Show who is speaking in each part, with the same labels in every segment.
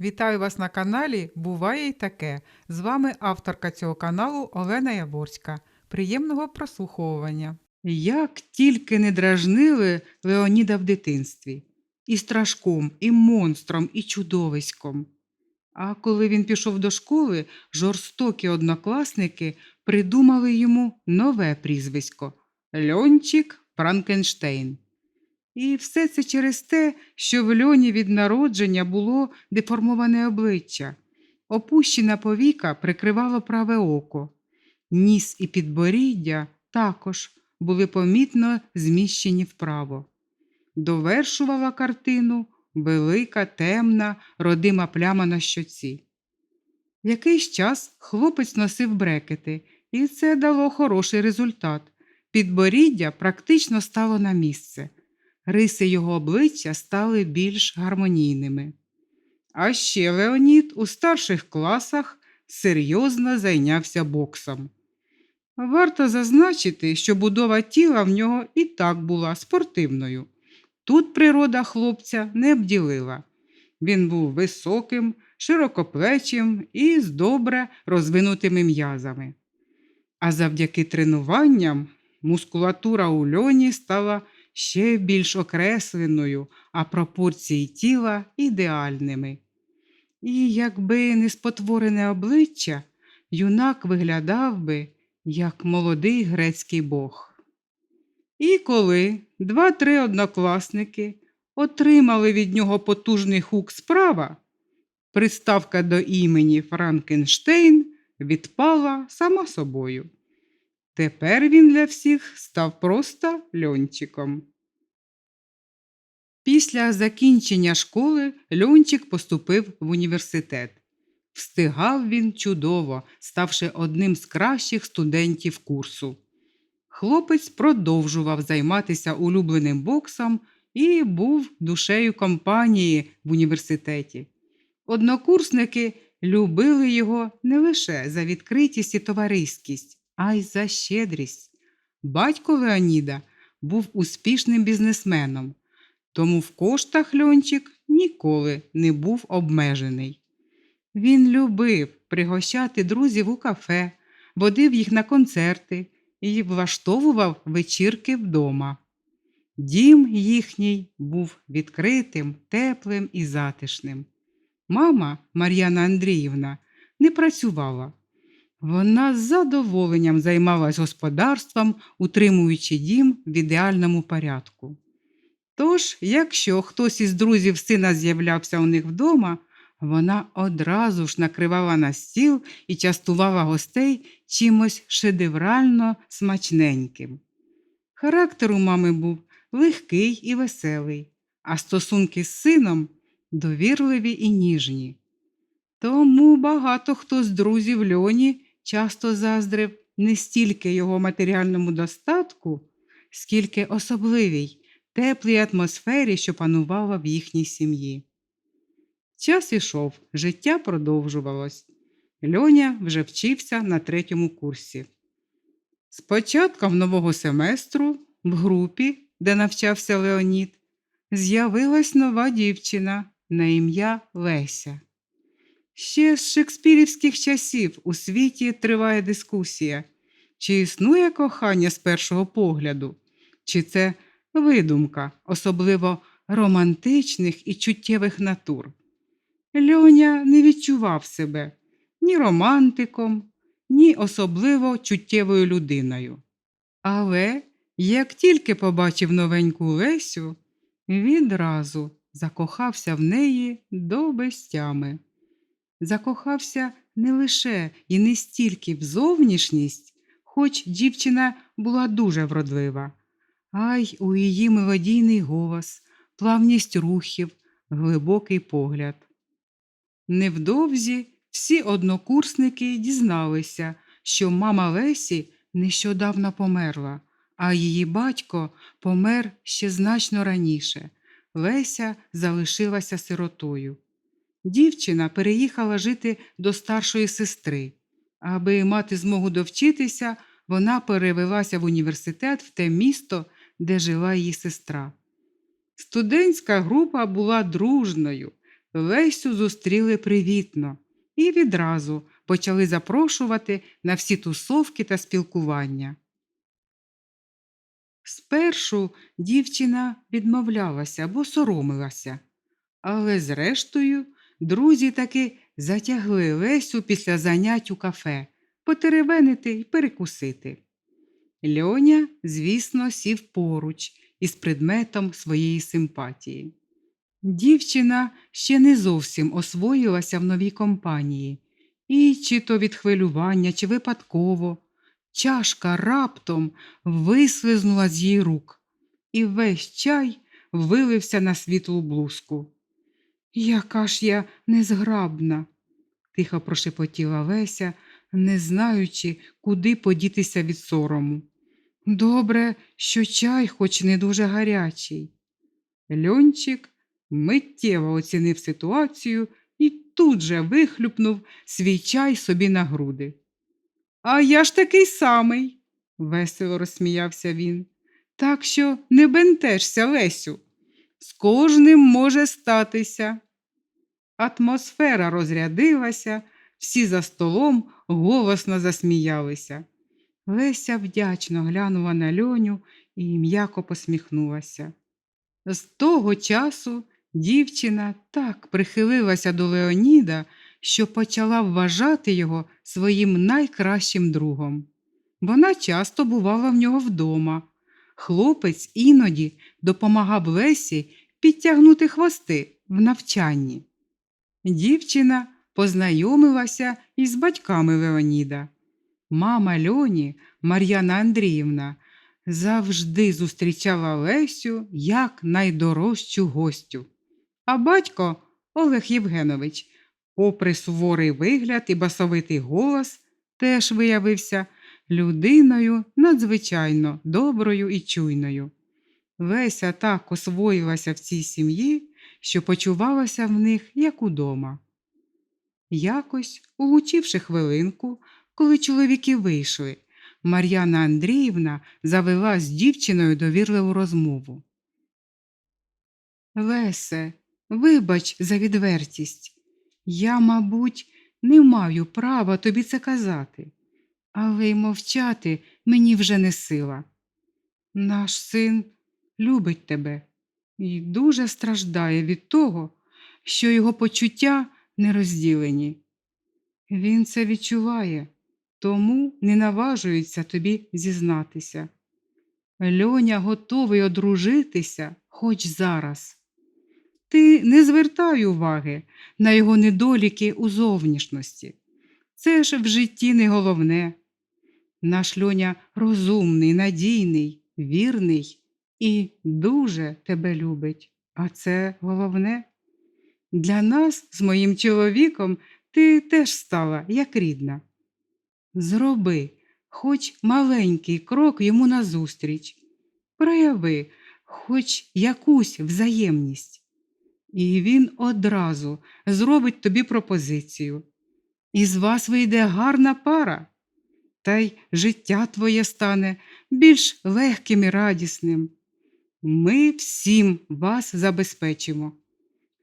Speaker 1: Вітаю вас на каналі Буває й таке. З вами авторка цього каналу Олена Яворська. Приємного прослуховування. Як тільки не дражнили Леоніда в дитинстві, і страшком, і монстром, і чудовиськом. А коли він пішов до школи, жорстокі однокласники придумали йому нове прізвисько Льончик Франкенштейн. І все це через те, що в льоні від народження було деформоване обличчя. Опущена повіка прикривало праве око. Ніс і підборіддя також були помітно зміщені вправо. Довершувала картину велика, темна, родима пляма на щоці. Якийсь час хлопець носив брекети, і це дало хороший результат. Підборіддя практично стало на місце риси його обличчя стали більш гармонійними. А ще Леонід у старших класах серйозно зайнявся боксом. Варто зазначити, що будова тіла в нього і так була спортивною. Тут природа хлопця не обділила. Він був високим, широкоплечим і з добре розвинутими м'язами. А завдяки тренуванням мускулатура у льоні стала ще більш окресленою, а пропорції тіла ідеальними. І якби не спотворене обличчя, юнак виглядав би, як молодий грецький бог. І коли два-три однокласники отримали від нього потужний хук справа, приставка до імені Франкенштейн відпала сама собою. Тепер він для всіх став просто льончиком. Після закінчення школи Льончик поступив в університет. Встигав він чудово, ставши одним з кращих студентів курсу. Хлопець продовжував займатися улюбленим боксом і був душею компанії в університеті. Однокурсники любили його не лише за відкритість і товариськість, а й за щедрість. Батько Леоніда був успішним бізнесменом, тому в коштах льончик ніколи не був обмежений. Він любив пригощати друзів у кафе, водив їх на концерти і влаштовував вечірки вдома. Дім їхній був відкритим, теплим і затишним. Мама Мар'яна Андріївна не працювала. Вона з задоволенням займалась господарством, утримуючи дім в ідеальному порядку. Тож, якщо хтось із друзів сина з'являвся у них вдома, вона одразу ж накривала на стіл і частувала гостей чимось шедеврально смачненьким. Характер у мами був легкий і веселий, а стосунки з сином довірливі і ніжні. Тому багато хто з друзів льоні часто заздрив не стільки його матеріальному достатку, скільки особливій, теплій атмосфері, що панувала в їхній сім'ї. Час ішов, життя продовжувалось. Льоня вже вчився на третьому курсі. З початком нового семестру в групі, де навчався Леонід, з'явилась нова дівчина на ім'я Леся. Ще з шекспірівських часів у світі триває дискусія, чи існує кохання з першого погляду, чи це видумка, особливо романтичних і чуттєвих натур. Льоня не відчував себе ні романтиком, ні особливо чуттєвою людиною. Але як тільки побачив новеньку Лесю, відразу закохався в неї до безтями. Закохався не лише і не стільки в зовнішність, хоч дівчина була дуже вродлива, а й у її мелодійний голос, плавність рухів, глибокий погляд. Невдовзі всі однокурсники дізналися, що мама Лесі нещодавно померла, а її батько помер ще значно раніше. Леся залишилася сиротою. Дівчина переїхала жити до старшої сестри. Аби мати змогу довчитися, вона перевелася в університет в те місто, де жила її сестра. Студентська група була дружною, Лесю зустріли привітно і відразу почали запрошувати на всі тусовки та спілкування. Спершу дівчина відмовлялася або соромилася, але зрештою друзі таки затягли Лесю після занять у кафе потеревенити й перекусити. Льоня, звісно, сів поруч із предметом своєї симпатії. Дівчина ще не зовсім освоїлася в новій компанії, і чи то від хвилювання, чи випадково, чашка раптом вислизнула з її рук, і весь чай вилився на світлу блузку. Яка ж я незграбна, тихо прошепотіла Леся, не знаючи, куди подітися від сорому. Добре, що чай хоч не дуже гарячий. Льончик миттєво оцінив ситуацію і тут же вихлюпнув свій чай собі на груди. А я ж такий самий, весело розсміявся він. Так що не бентежся, Лесю. З кожним може статися. Атмосфера розрядилася, всі за столом голосно засміялися. Леся вдячно глянула на льоню і м'яко посміхнулася. З того часу дівчина так прихилилася до Леоніда, що почала вважати його своїм найкращим другом. Вона часто бувала в нього вдома. Хлопець іноді допомагав Лесі підтягнути хвости в навчанні. Дівчина познайомилася із батьками Леоніда. Мама Льоні, Мар'яна Андріївна, завжди зустрічала Лесю як найдорожчу гостю. А батько Олег Євгенович, попри суворий вигляд і басовитий голос, теж виявився людиною надзвичайно доброю і чуйною. Леся так освоїлася в цій сім'ї, що почувалася в них як удома. Якось, улучивши хвилинку, коли чоловіки вийшли, Мар'яна Андріївна завела з дівчиною довірливу розмову. Лесе, вибач за відвертість. Я, мабуть, не маю права тобі це казати, але й мовчати мені вже не сила. Наш син любить тебе і дуже страждає від того, що його почуття не розділені. Він це відчуває, тому не наважується тобі зізнатися. Льоня готовий одружитися хоч зараз. Ти не звертай уваги на його недоліки у зовнішності. Це ж в житті не головне. Наш льоня розумний, надійний, вірний і дуже тебе любить. А це головне. Для нас з моїм чоловіком ти теж стала як рідна. Зроби хоч маленький крок йому назустріч, прояви хоч якусь взаємність, і він одразу зробить тобі пропозицію. Із вас вийде гарна пара, та й життя твоє стане більш легким і радісним. Ми всім вас забезпечимо.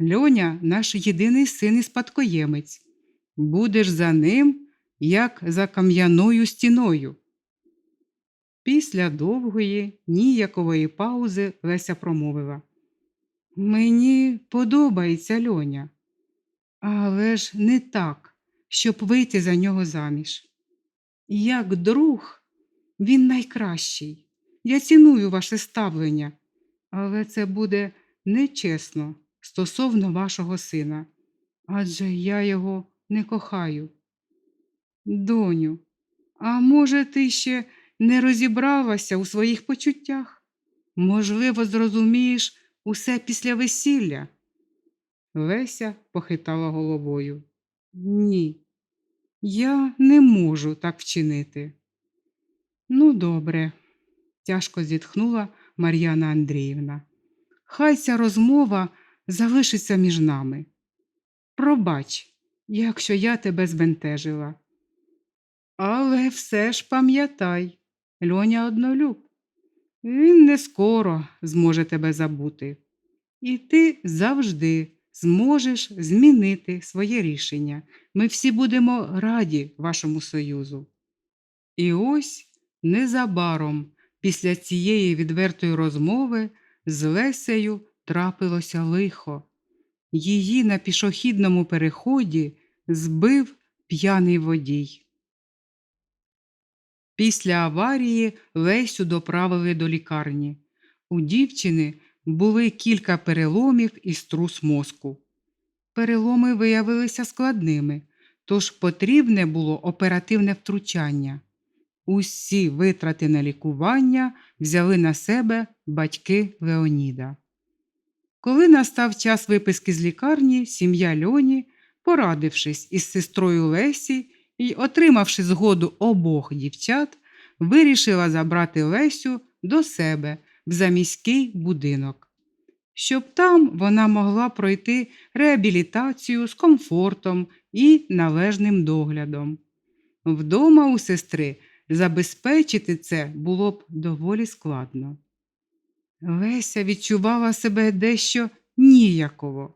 Speaker 1: Льоня наш єдиний син і спадкоємець. Будеш за ним, як за кам'яною стіною. Після довгої, ніякової паузи Леся промовила. Мені подобається льоня, але ж не так, щоб вийти за нього заміж. Як друг, він найкращий. Я ціную ваше ставлення, але це буде нечесно стосовно вашого сина, адже я його не кохаю. Доню, а може, ти ще не розібралася у своїх почуттях? Можливо, зрозумієш усе після весілля? Леся похитала головою. Ні, я не можу так вчинити. Ну, добре, тяжко зітхнула Мар'яна Андріївна. Хай ця розмова залишиться між нами. Пробач, якщо я тебе збентежила. Але все ж пам'ятай, льоня однолюб. Він не скоро зможе тебе забути. І ти завжди зможеш змінити своє рішення. Ми всі будемо раді вашому союзу. І ось незабаром після цієї відвертої розмови з Лесею трапилося лихо. Її на пішохідному переході збив п'яний водій. Після аварії Лесю доправили до лікарні. У дівчини були кілька переломів і струс мозку. Переломи виявилися складними, тож потрібне було оперативне втручання. Усі витрати на лікування взяли на себе батьки Леоніда. Коли настав час виписки з лікарні, сім'я Льоні, порадившись із сестрою Лесі і отримавши згоду обох дівчат, вирішила забрати Лесю до себе в заміський будинок, щоб там вона могла пройти реабілітацію з комфортом і належним доглядом. Вдома у сестри забезпечити це було б доволі складно. Леся відчувала себе дещо ніяково.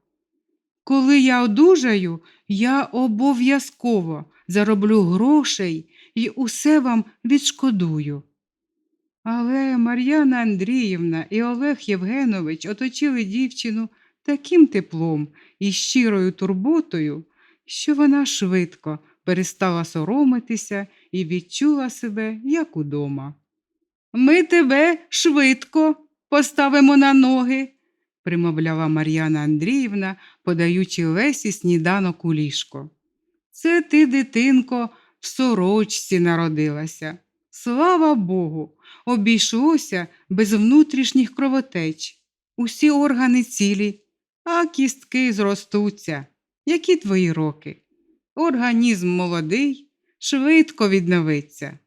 Speaker 1: Коли я одужаю, я обов'язково зароблю грошей і усе вам відшкодую. Але Мар'яна Андріївна і Олег Євгенович оточили дівчину таким теплом і щирою турботою, що вона швидко перестала соромитися і відчула себе як удома. Ми тебе швидко поставимо на ноги, примовляла Мар'яна Андріївна, подаючи Лесі сніданок у ліжко. Це ти, дитинко, в сорочці народилася. Слава Богу, обійшлося без внутрішніх кровотеч. Усі органи цілі, а кістки зростуться. Які твої роки? Організм молодий, швидко відновиться.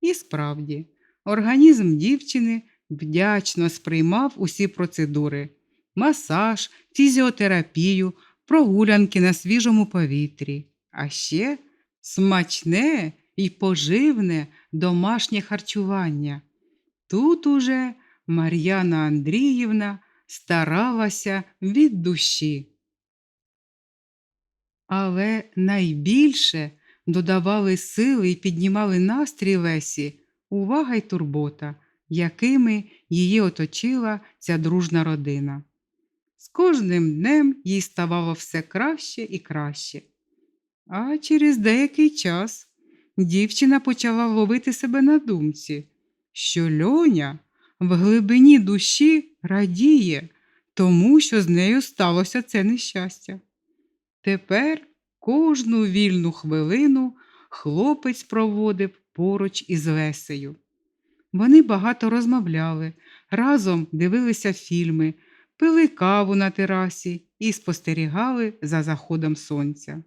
Speaker 1: І справді, організм дівчини вдячно сприймав усі процедури: масаж, фізіотерапію, прогулянки на свіжому повітрі, а ще смачне і поживне домашнє харчування. Тут уже Мар'яна Андріївна старалася від душі. Але найбільше додавали сили і піднімали настрій Лесі увага й турбота, якими її оточила ця дружна родина. З кожним днем їй ставало все краще і краще. А через деякий час дівчина почала ловити себе на думці, що льоня в глибині душі радіє тому, що з нею сталося це нещастя. Тепер кожну вільну хвилину хлопець проводив поруч із Лесею. Вони багато розмовляли, разом дивилися фільми, пили каву на терасі і спостерігали за заходом сонця.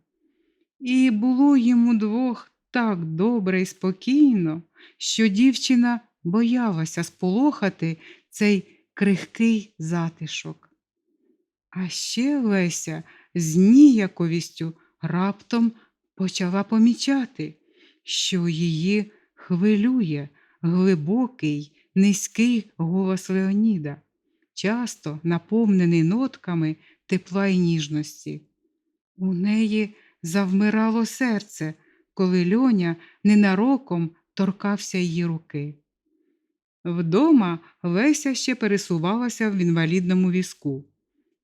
Speaker 1: І було йому двох так добре і спокійно, що дівчина боялася сполохати цей крихкий затишок. А ще Леся з ніяковістю раптом почала помічати, що її хвилює глибокий, низький голос Леоніда, часто наповнений нотками тепла й ніжності. У неї завмирало серце, коли льоня ненароком торкався її руки. Вдома Леся ще пересувалася в інвалідному візку,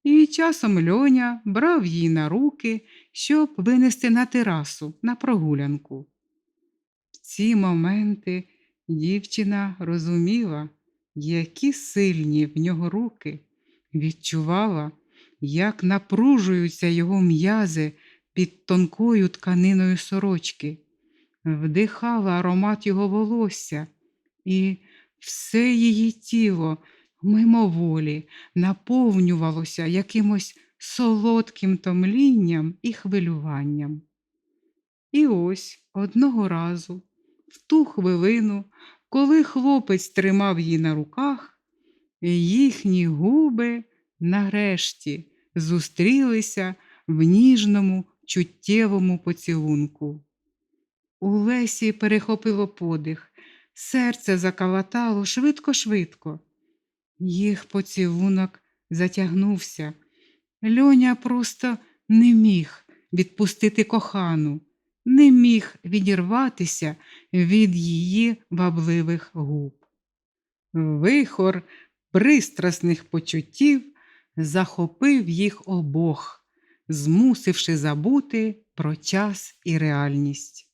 Speaker 1: і часом льоня брав її на руки, щоб винести на терасу на прогулянку. В ці моменти дівчина розуміла, які сильні в нього руки, відчувала, як напружуються його м'язи під тонкою тканиною сорочки, вдихала аромат його волосся, і все її тіло мимоволі наповнювалося якимось солодким томлінням і хвилюванням. І ось одного разу, в ту хвилину, коли хлопець тримав її на руках, їхні губи нарешті зустрілися в ніжному чуттєвому поцілунку. У Лесі перехопило подих, серце закалатало швидко-швидко. Їх поцілунок затягнувся, Льоня просто не міг відпустити кохану, не міг відірватися від її вабливих губ. Вихор пристрасних почуттів захопив їх обох, змусивши забути про час і реальність.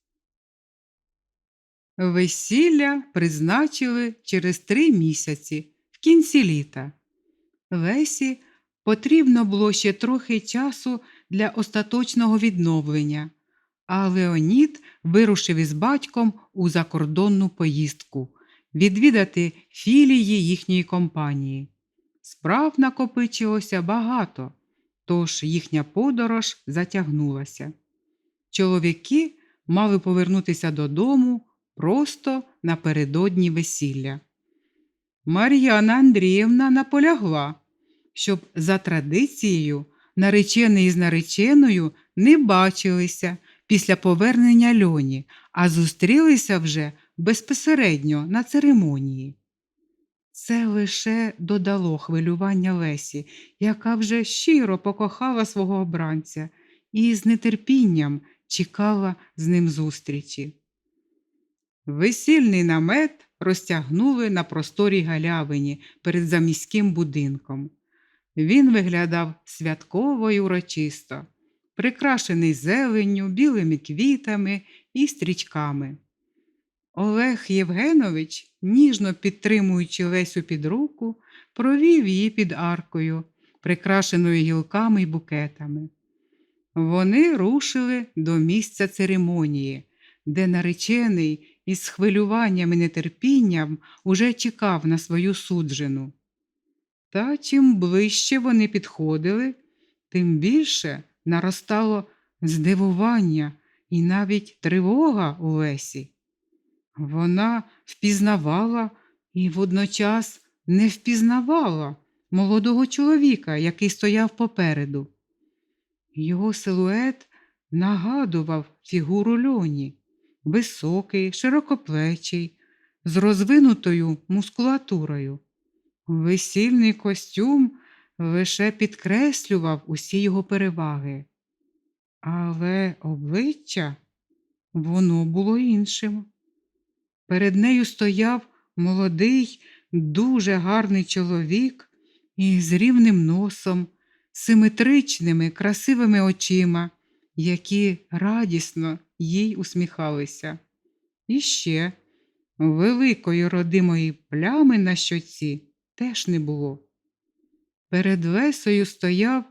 Speaker 1: Весілля призначили через три місяці в кінці літа. Лесі потрібно було ще трохи часу для остаточного відновлення, а Леонід вирушив із батьком у закордонну поїздку відвідати філії їхньої компанії. Справ накопичилося багато, тож їхня подорож затягнулася. Чоловіки мали повернутися додому просто напередодні весілля. Мар'яна Андріївна наполягла, щоб за традицією наречений із нареченою не бачилися після повернення льоні, а зустрілися вже безпосередньо на церемонії. Це лише додало хвилювання Лесі, яка вже щиро покохала свого обранця і з нетерпінням чекала з ним зустрічі. Весільний намет розтягнули на просторій галявині перед заміським будинком. Він виглядав святково й урочисто, прикрашений зеленню, білими квітами і стрічками. Олег Євгенович, ніжно підтримуючи Лесю під руку, провів її під аркою, прикрашеною гілками й букетами. Вони рушили до місця церемонії, де наречений із хвилюванням і нетерпінням уже чекав на свою суджену. Та чим ближче вони підходили, тим більше наростало здивування і навіть тривога у Лесі. Вона впізнавала і водночас не впізнавала молодого чоловіка, який стояв попереду. Його силует нагадував фігуру льоні, високий, широкоплечий, з розвинутою мускулатурою. Весільний костюм лише підкреслював усі його переваги, але обличчя воно було іншим. Перед нею стояв молодий, дуже гарний чоловік із рівним носом, симетричними, красивими очима, які радісно їй усміхалися. І ще великої родимої плями на щоці теж не було. Перед Лесою стояв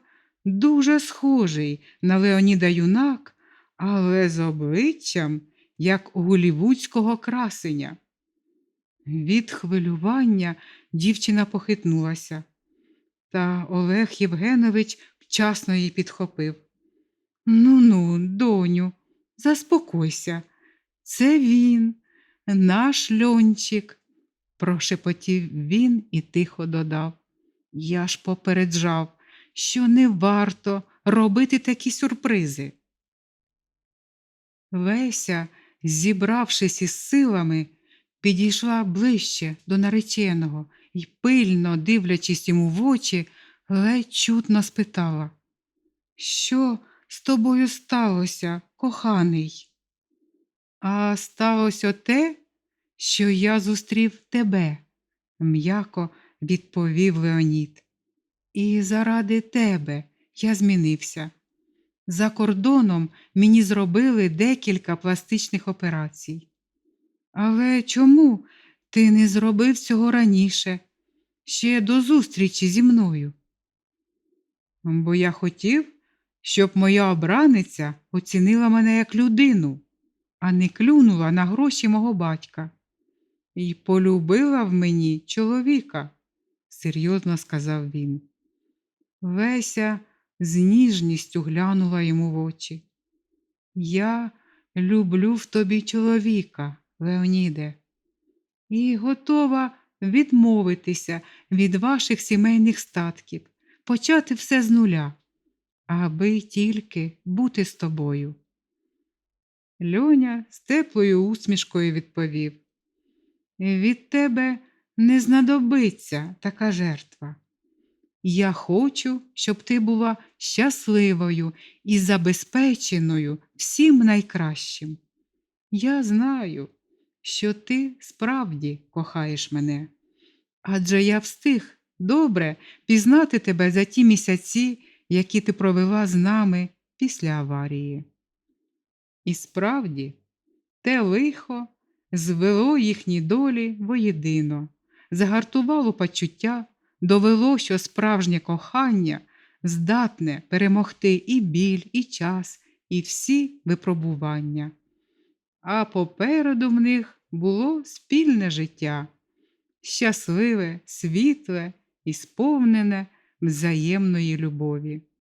Speaker 1: дуже схожий на Леоніда юнак, але з обличчям, як у голівудського красеня. Від хвилювання дівчина похитнулася, та Олег Євгенович вчасно її підхопив. Ну ну, доню, заспокойся, це він, наш льончик, прошепотів він і тихо додав. Я ж попереджав, що не варто робити такі сюрпризи. Леся, зібравшись із силами, підійшла ближче до нареченого і, пильно дивлячись йому в очі, ледь чутно спитала, що з тобою сталося, коханий? А сталося те, що я зустрів тебе, м'яко відповів Леонід. І заради тебе я змінився. За кордоном мені зробили декілька пластичних операцій. Але чому ти не зробив цього раніше, ще до зустрічі зі мною? Бо я хотів, щоб моя обраниця оцінила мене як людину, а не клюнула на гроші мого батька. І полюбила в мені чоловіка, серйозно сказав він. Леся з ніжністю глянула йому в очі. Я люблю в тобі чоловіка, Леоніде, і готова відмовитися від ваших сімейних статків, почати все з нуля, аби тільки бути з тобою. Льоня з теплою усмішкою відповів від тебе не знадобиться така жертва. Я хочу, щоб ти була щасливою і забезпеченою всім найкращим. Я знаю, що ти справді кохаєш мене, адже я встиг добре пізнати тебе за ті місяці, які ти провела з нами після аварії. І справді, те лихо звело їхні долі воєдино, загартувало почуття, довело, що справжнє кохання здатне перемогти і біль, і час, і всі випробування. А попереду в них було спільне життя, щасливе, світле і сповнене взаємної любові.